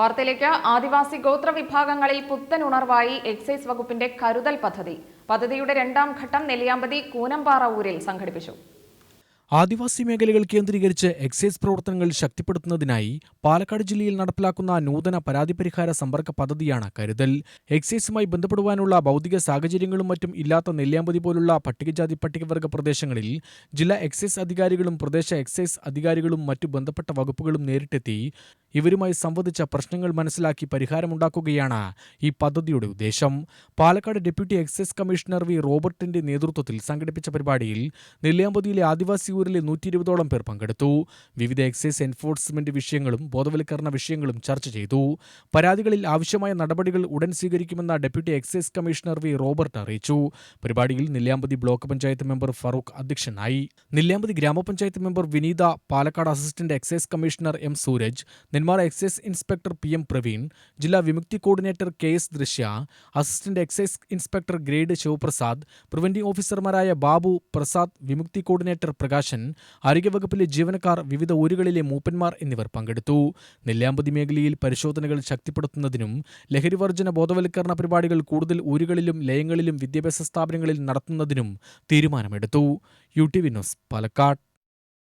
വാർത്തയിലേക്ക്. ആദിവാസി ഗോത്ര വിഭാഗങ്ങളിൽ പുത്തൻ ഉണർവായി എക്സൈസ് വകുപ്പിന്റെ കരുതൽ പദ്ധതി. പദ്ധതിയുടെ രണ്ടാം ഘട്ടം നെല്ലിയാമ്പതി കൂനമ്പാറ ഊരിൽ സംഘടിപ്പിച്ചു. ആദിവാസി മേഖലകൾ കേന്ദ്രീകരിച്ച് എക്സൈസ് പ്രവർത്തനങ്ങൾ ശക്തിപ്പെടുത്തുന്നതിനായി പാലക്കാട് ജില്ലയിൽ നടപ്പിലാക്കുന്ന നൂതന പരാതി പരിഹാര സമ്പർക്ക പദ്ധതിയാണ് കരുതൽ. എക്സൈസുമായി ബന്ധപ്പെടുവാനുള്ള ഭൗതിക സാഹചര്യങ്ങളും മറ്റും ഇല്ലാത്ത നെല്ലിയാമ്പതി പോലുള്ള പട്ടികജാതി പട്ടികവർഗ പ്രദേശങ്ങളിൽ ജില്ലാ എക്സൈസ് അധികാരികളും പ്രദേശ എക്സൈസ് അധികാരികളും മറ്റു ബന്ധപ്പെട്ട വകുപ്പുകളും നേരിട്ടെത്തി ഇവരുമായി സംവദിച്ച പ്രശ്നങ്ങൾ മനസ്സിലാക്കി പരിഹാരമുണ്ടാക്കുകയാണ് ഈ പദ്ധതിയുടെ ഉദ്ദേശം. Palakkad deputy excise commissioner V. റോബർട്ടിന്റെ നേതൃത്വത്തിൽ സംഘടിപ്പിച്ച പരിപാടിയിൽ നെല്ലിയാമ്പതിയിലെ ആദിവാസി ഊരിലെ നൂറ്റി ഇരുപതോളം പേർ പങ്കെടുത്തു. വിവിധ എക്സൈസ് എൻഫോഴ്സ്മെന്റ് വിഷയങ്ങളും ബോധവൽക്കരണ വിഷയങ്ങളും ചർച്ച ചെയ്തു. പരാതികളിൽ ആവശ്യമായ നടപടികൾ ഉടൻ സ്വീകരിക്കുമെന്ന deputy excise commissioner V. Robert അറിയിച്ചു. പരിപാടിയിൽ നെല്ലിയാമ്പതി ബ്ലോക്ക് പഞ്ചായത്ത് മെമ്പർ ഫറൂഖ് അധ്യക്ഷനായി. നെല്ലിയാമ്പതി ഗ്രാമപഞ്ചായത്ത് member Vineetha Palakkad assistant excise commissioner M. Sooraj Nenmara excise inspector P M Praveen ജില്ലാ Vimukthi coordinator K S Drishya assistant excise inspector grade Sivaprasad preventing ഓഫീസർമാരായ Babu Prasad Vimukthi coordinator Prakashan ആരോഗ്യവകുപ്പിലെ ജീവനക്കാർ വിവിധ ഊരുകളിലെ മൂപ്പന്മാർ എന്നിവർ പങ്കെടുത്തു. നെല്ലിയാമ്പതി മേഖലയിൽ പരിശോധനകൾ ശക്തിപ്പെടുത്തുന്നതിനും ലഹരിവർജന ബോധവൽക്കരണ പരിപാടികൾ കൂടുതൽ ഊരുകളിലും ലയങ്ങളിലും വിദ്യാഭ്യാസ സ്ഥാപനങ്ങളിൽ നടത്തുന്നതിനും തീരുമാനമെടുത്തു. U T V news Palakkad.